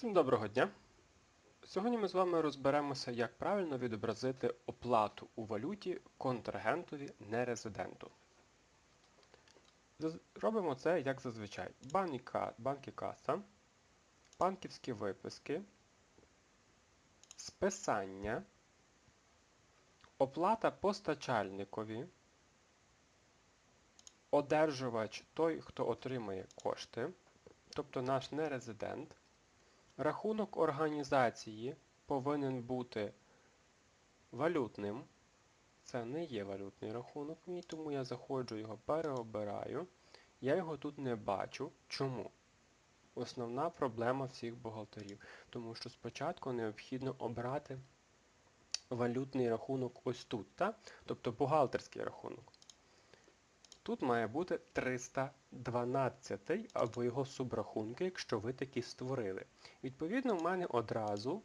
Всім доброго дня! Сьогодні ми з вами розберемося, як правильно відобразити оплату у валюті контрагентові нерезиденту. Робимо це як зазвичай. Банки, банки каса, банківські виписки, списання, оплата постачальникові, одержувач той, хто отримує кошти, тобто наш нерезидент. Рахунок організації повинен бути валютним. Це не є валютний рахунок мій, тому я заходжу його переобираю. Я його тут не бачу. Чому? Основна проблема всіх бухгалтерів. Тому що спочатку необхідно обрати валютний рахунок ось тут, та? тобто бухгалтерський рахунок. Тут має бути 312 або його субрахунки, якщо ви такі створили. Відповідно, в мене одразу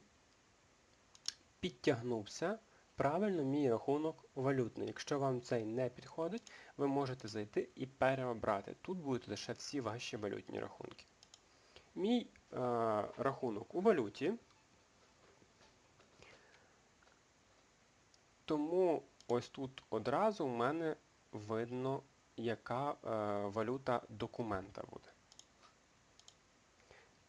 підтягнувся правильно мій рахунок валютний. Якщо вам цей не підходить, ви можете зайти і переобрати. Тут будуть лише всі ваші валютні рахунки. Мій е, рахунок у валюті. Тому ось тут одразу в мене видно, яка е, валюта документа буде.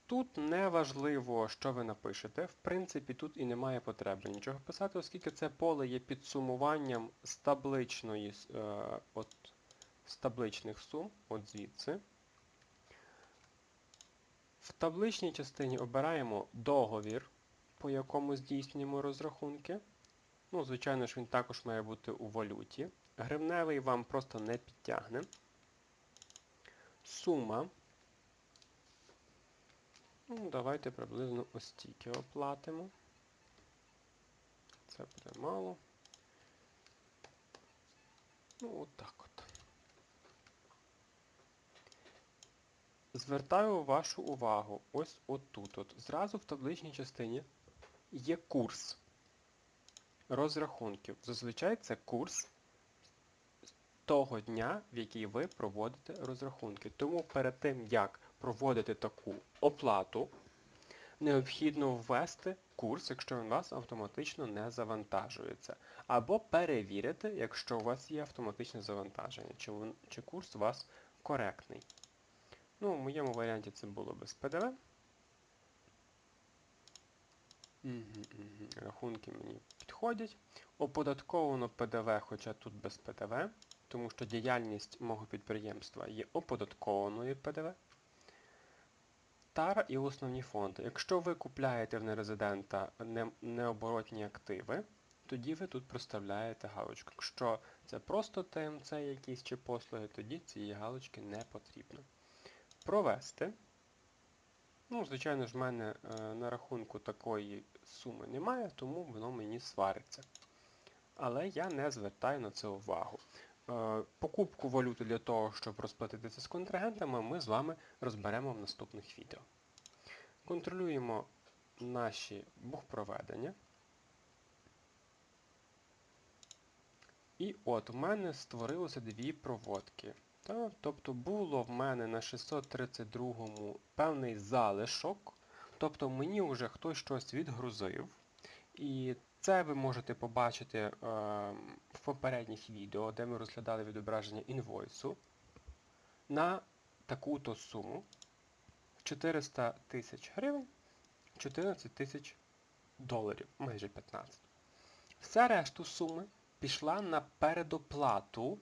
Тут не важливо, що ви напишете. В принципі, тут і немає потреби нічого писати, оскільки це поле є підсумуванням з табличної, е, от, з табличних сум, от звідси. В табличній частині обираємо договір, по якому здійснюємо розрахунки. Ну, звичайно ж, він також має бути у валюті. Гривневий вам просто не підтягне. Сума. Ну, давайте приблизно ось стільки оплатимо. Це буде мало. Ну, от от. Звертаю вашу увагу ось отут. От. Зразу в табличній частині є курс розрахунків. Зазвичай це курс того дня, в який ви проводите розрахунки. Тому перед тим, як проводити таку оплату, необхідно ввести курс, якщо він у вас автоматично не завантажується. Або перевірити, якщо у вас є автоматичне завантаження, чи, він, чи курс у вас коректний. Ну, в моєму варіанті це було без ПДВ. Рахунки мені підходять. Оподатковано ПДВ, хоча тут без ПДВ, тому що діяльність мого підприємства є оподаткованою ПДВ. Тара і основні фонди. Якщо ви купляєте в нерезидента необоротні активи, тоді ви тут проставляєте галочку. Якщо це просто ТМЦ якісь чи послуги, тоді цієї галочки не потрібно. Провести. Ну, звичайно ж, в мене е, на рахунку такої суми немає, тому воно мені свариться. Але я не звертаю на це увагу. Е, покупку валюти для того, щоб розплатитися з контрагентами, ми з вами розберемо в наступних відео. Контролюємо наші бухпроведення. І от в мене створилося дві проводки. Тобто було в мене на 632-му певний залишок, тобто мені вже хтось щось відгрузив. І це ви можете побачити е, в попередніх відео, де ми розглядали відображення інвойсу на таку-то суму 400 тисяч гривень, 14 тисяч доларів, майже 15. Вся решту суми пішла на передоплату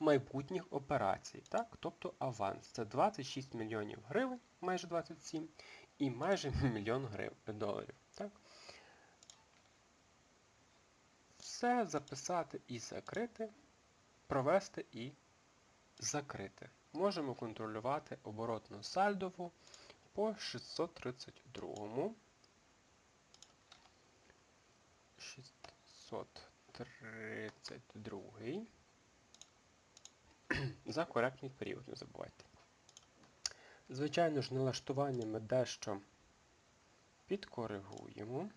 майбутніх операцій, так? тобто аванс. Це 26 мільйонів гривень, майже 27, і майже мільйон гривень, доларів. Так? Все записати і закрити, провести і закрити. Можемо контролювати оборотну сальдову по 632. 632 за коректний період, не забувайте. Звичайно ж, налаштування ми дещо підкоригуємо.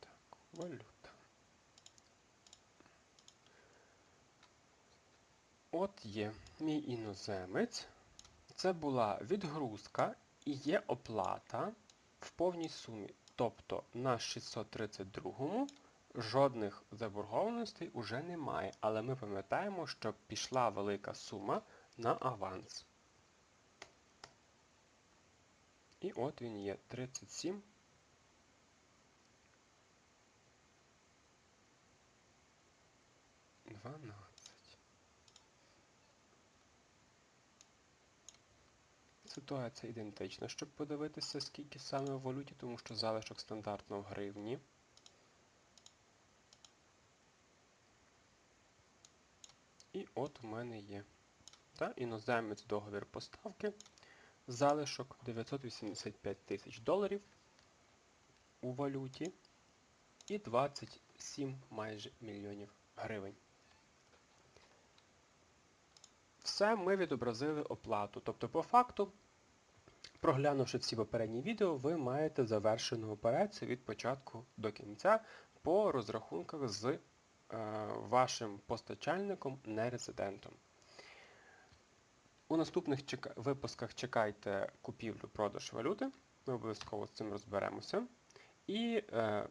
Так, валюта. От є мій іноземець. Це була відгрузка і є оплата в повній сумі. Тобто на 632-му жодних заборгованостей уже немає. Але ми пам'ятаємо, що пішла велика сума на аванс. І от він є 37. Дванадцять. Ситуація ідентична, щоб подивитися, скільки саме в валюті, тому що залишок стандартно в гривні. І от у мене є. Та, іноземець договір поставки. Залишок 985 тисяч доларів у валюті і 27 майже мільйонів гривень. Все, ми відобразили оплату. Тобто, по факту, проглянувши всі попередні відео, ви маєте завершену операцію від початку до кінця по розрахунках з е, вашим постачальником, нерезидентом. У наступних чека... випусках чекайте купівлю-продаж валюти. Ми обов'язково з цим розберемося. І е,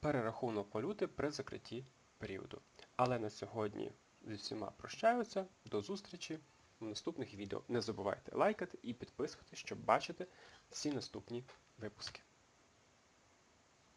перерахунок валюти при закритті періоду. Але на сьогодні зі всіма прощаюся. До зустрічі в наступних відео. Не забувайте лайкати і підписувати, щоб бачити всі наступні випуски.